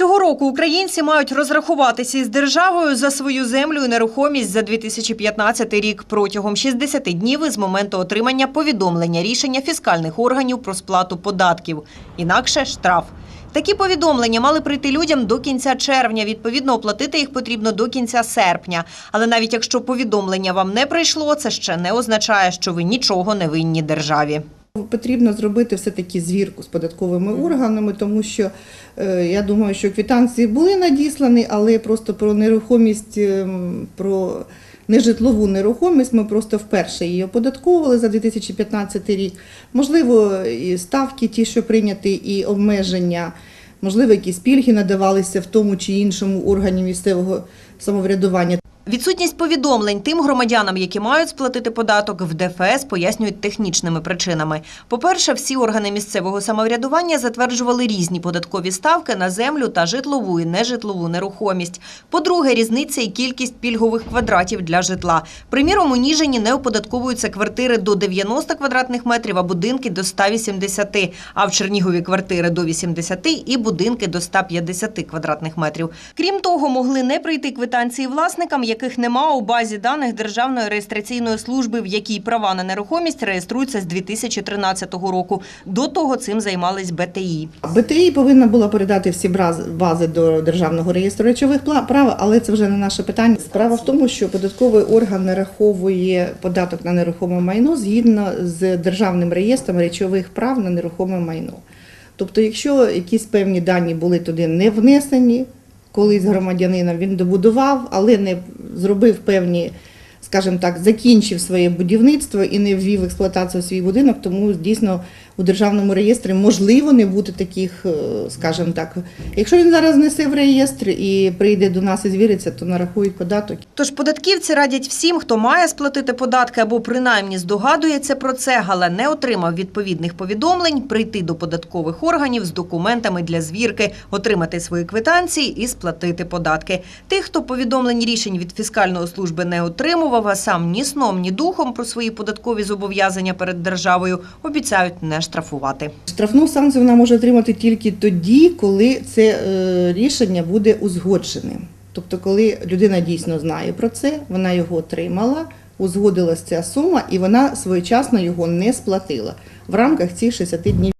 Цього року українці мають розрахуватися із державою за свою землю і нерухомість за 2015 рік протягом 60 днів із моменту отримання повідомлення рішення фіскальних органів про сплату податків. Інакше штраф. Такі повідомлення мали прийти людям до кінця червня. Відповідно, оплатити їх потрібно до кінця серпня. Але навіть якщо повідомлення вам не прийшло, це ще не означає, що ви нічого не винні державі. Потрібно зробити все-таки звірку з податковими органами, тому що е, я думаю, що квитанції були надіслані, але просто про нерухомість, ем, про нежитлову нерухомість ми просто вперше її оподатковували за 2015 рік. Можливо, і ставки ті, що прийняті, і обмеження, можливо, якісь пільги надавалися в тому чи іншому органі місцевого самоврядування. Відсутність повідомлень тим громадянам, які мають сплатити податок, в ДФС пояснюють технічними причинами. По-перше, всі органи місцевого самоврядування затверджували різні податкові ставки на землю та житлову і нежитлову нерухомість. По-друге, різниця і кількість пільгових квадратів для житла. Приміром, у Ніжині не оподатковуються квартири до 90 квадратних метрів, а будинки до 180, а в Чернігові квартири до 80 і будинки до 150 квадратних метрів. Крім того, могли не прийти квитанції власникам, яких нема у базі даних Державної реєстраційної служби, в якій права на нерухомість реєструються з 2013 року. До того цим займались БТІ. БТІ повинна була передати всі бази до Державного реєстру речових прав, але це вже не наше питання. Справа в тому, що податковий орган нараховує податок на нерухоме майно згідно з Державним реєстром речових прав на нерухоме майно. Тобто, якщо якісь певні дані були туди не внесені, колись громадянином він добудував, але не зробив певні, скажімо так, закінчив своє будівництво і не ввів в експлуатацію свій будинок, тому дійсно у державному реєстрі можливо не бути таких, е, скажімо так. Якщо він зараз внесе в реєстр і прийде до нас і звіриться, то нарахують податок. Тож податківці радять всім, хто має сплатити податки або принаймні здогадується про це, але не отримав відповідних повідомлень, прийти до податкових органів з документами для звірки, отримати свої квитанції і сплатити податки. Тих, хто повідомлень рішень від фіскальної служби не отримував, а сам ні сном, ні духом про свої податкові зобов'язання перед державою, обіцяють не штрафувати. Штрафну санкцію вона може отримати тільки тоді, коли це е, рішення буде узгодженим. Тобто, коли людина дійсно знає про це, вона його отримала, узгодилась ця сума, і вона своєчасно його не сплатила в рамках цих 60 днів.